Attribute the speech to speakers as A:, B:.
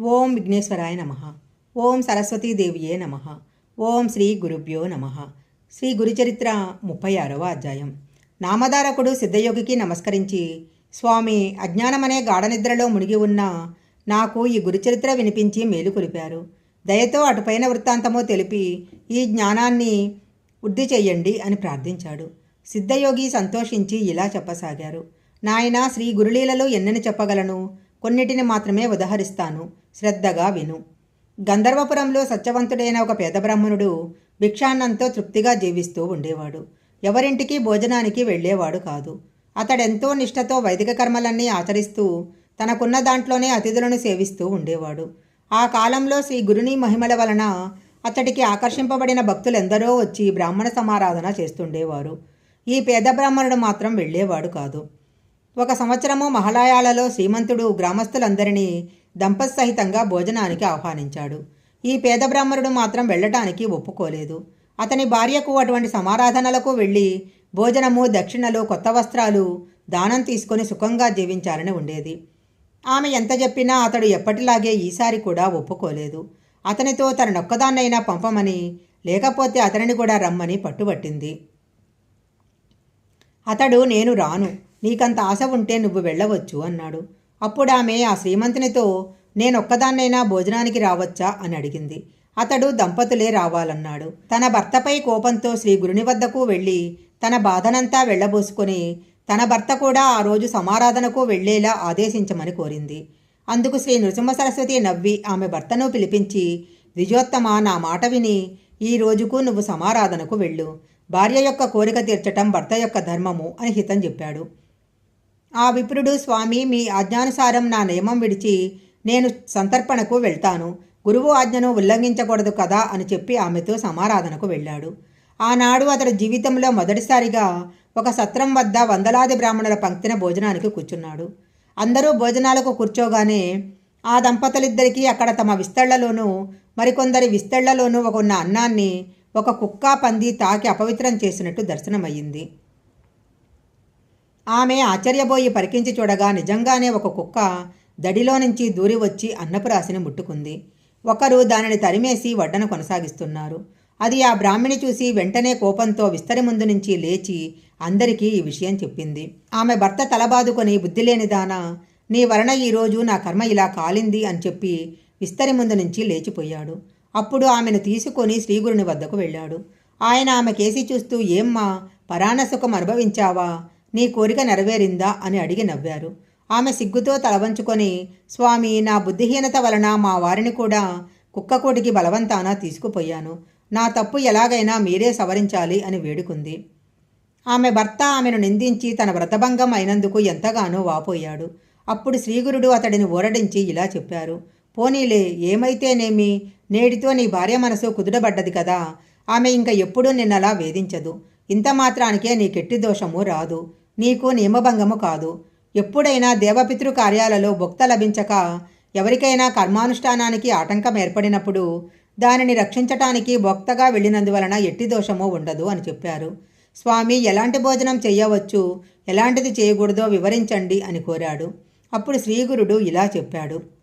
A: ఓం విఘ్నేశ్వరాయ నమ. ఓం సరస్వతీదేవియే నమ. ఓం శ్రీ గురుభ్యో నమ. శ్రీ గురుచరిత్ర ముప్పై ఆరవ అధ్యాయం. నామధారకుడు సిద్ధయోగికి నమస్కరించి స్వామి అజ్ఞానమనే గాఢనిద్రలో మునిగి ఉన్న నాకు ఈ గురుచరిత్ర వినిపించి మేలు కురిపారు. దయతో అటుపైన వృత్తాంతమో తెలిపి ఈ జ్ఞానాన్ని వృద్ధి చెయ్యండి అని ప్రార్థించాడు. సిద్ధయోగి సంతోషించి ఇలా చెప్పసాగారు. నాయన శ్రీ గురులీలలో ఎన్నని చెప్పగలను? కొన్నిటిని మాత్రమే ఉదహరిస్తాను. శ్రద్ధగా విను. గంధర్వపురంలో సత్యవంతుడైన ఒక పేద బ్రాహ్మణుడు భిక్షాన్నంతో తృప్తిగా జీవిస్తూ ఉండేవాడు. ఎవరింటికి భోజనానికి వెళ్ళేవాడు కాదు. అతడెంతో నిష్ఠతో వైదిక కర్మలన్నీ ఆచరిస్తూ తనకున్న దాంట్లోనే అతిథులను సేవిస్తూ ఉండేవాడు. ఆ కాలంలో శ్రీ గురుని మహిమల వలన అతడికి ఆకర్షింపబడిన భక్తులెందరో వచ్చి బ్రాహ్మణ సమారాధన చేస్తుండేవారు. ఈ పేద బ్రాహ్మణుడు మాత్రం వెళ్ళేవాడు కాదు. ఒక సంవత్సరము మహలాయాలలో శ్రీమంతుడు గ్రామస్తులందరినీ దంపత్సహితంగా భోజనానికి ఆహ్వానించాడు. ఈ పేద బ్రాహ్మణుడు మాత్రం వెళ్ళటానికి ఒప్పుకోలేదు. అతని భార్యకు అటువంటి సమారాధనలకు వెళ్ళి భోజనము దక్షిణలు కొత్త వస్త్రాలు దానం తీసుకొని సుఖంగా జీవించాలని ఉండేది. ఆమె ఎంత చెప్పినా అతడు ఎప్పటిలాగే ఈసారి కూడా ఒప్పుకోలేదు. అతనితో తననొక్కదాన్నైనా పంపమని లేకపోతే అతనిని కూడా రమ్మని పట్టుబట్టింది. అతడు నేను రాను. నీకంత ఆశ ఉంటే నువ్వు వెళ్ళవచ్చు అన్నాడు. అప్పుడు ఆమె ఆ శ్రీమంతునితో నేనొక్కదాన్నైనా భోజనానికి రావచ్చా? అని అడిగింది. అతడు దంపతులే రావాలన్నాడు. తన భర్తపై కోపంతో శ్రీ గురుని వద్దకు వెళ్ళి తన బాధనంతా వెళ్ళబోసుకొని తన భర్త కూడా ఆ రోజు సమారాధనకు వెళ్ళేలా ఆదేశించమని కోరింది. అందుకు శ్రీ నృసింహ సరస్వతి నవ్వి ఆమె భర్తను పిలిపించి ద్విజోత్తమ నా మాట విని ఈ రోజుకు నువ్వు సమారాధనకు వెళ్ళు. భార్య యొక్క కోరిక తీర్చటం భర్త యొక్క ధర్మము అని హితం చెప్పాడు. ఆ విప్రుడు స్వామి మీ ఆజ్ఞానుసారం నా నియమం విడిచి నేను సంతర్పణకు వెళ్తాను. గురువు ఆజ్ఞను ఉల్లంఘించకూడదు కదా అని చెప్పి ఆమెతో సమారాధనకు వెళ్ళాడు. ఆనాడు అతడు జీవితంలో మొదటిసారిగా ఒక సత్రం వద్ద వందలాది బ్రాహ్మణుల పంక్తిన భోజనానికి కూర్చున్నాడు. అందరూ భోజనాలకు కూర్చోగానే ఆ దంపతులిద్దరికీ అక్కడ తమ విస్తళ్ళలోనూ మరికొందరి విస్తళ్ళలోనూ ఒక ఉన్న అన్నాన్ని ఒక కుక్క పంది తాకి అపవిత్రం చేసినట్టు దర్శనమయ్యింది. ఆమె ఆశ్చర్యపోయి పరికించి చూడగా నిజంగానే ఒక కుక్క దడిలో నుంచి దూరి వచ్చి అన్నపురాశిని ముట్టుకుంది. ఒకరు దానిని తరిమేసి వడ్డన కొనసాగిస్తున్నారు. అది ఆ బ్రాహ్మిణి చూసి వెంటనే కోపంతో విస్తరి ముందు నుంచి లేచి అందరికీ ఈ విషయం చెప్పింది. ఆమె భర్త తలబాదుకొని బుద్ధిలేని దానా నీ వలన ఈరోజు నా కర్మ ఇలా కాలింది అని చెప్పి విస్తరి ముందు నుంచి లేచిపోయాడు. అప్పుడు ఆమెను తీసుకొని శ్రీగురుని వద్దకు వెళ్ళాడు. ఆయన ఆమె కేసి చూస్తూ ఏమ్మా పరాణ సుఖం అనుభవించావా? నీ కోరిక నెరవేరిందా అని అడిగి నవ్వారు. ఆమె సిగ్గుతో తలవంచుకొని స్వామి నా బుద్ధిహీనత వలన మా వారిని కూడా కుక్కకోటికి బలవంతాన తీసుకుపోయాను. నా తప్పు ఎలాగైనా మీరే సవరించాలి అని వేడుకుంది. ఆమె భర్త ఆమెను నిందించి తన వ్రతభంగం అయినందుకు ఎంతగానో వాపోయాడు. అప్పుడు శ్రీగురుడు అతడిని ఊరడించి ఇలా చెప్పారు. పోనీలే ఏమైతేనేమి? నేటితో నీ భార్య మనసు కుదుడబడ్డది కదా. ఆమె ఇంక ఎప్పుడూ నిన్నలా వేధించదు. ఇంత మాత్రానికే నీకెట్టి దోషము రాదు. నీకు నియమభంగము కాదు. ఎప్పుడైనా దేవపితృ కార్యాలలో భుక్త లభించక ఎవరికైనా కర్మానుష్ఠానానికి ఆటంకం ఏర్పడినప్పుడు దానిని రక్షించటానికి భక్తగా వెళ్ళినందువలన ఎట్టి దోషము ఉండదు అని చెప్పారు. స్వామి ఎలాంటి భోజనం చేయవచ్చు? ఎలాంటిది చేయకూడదో వివరించండి అని కోరాడు. అప్పుడు శ్రీగురుడు ఇలా చెప్పాడు.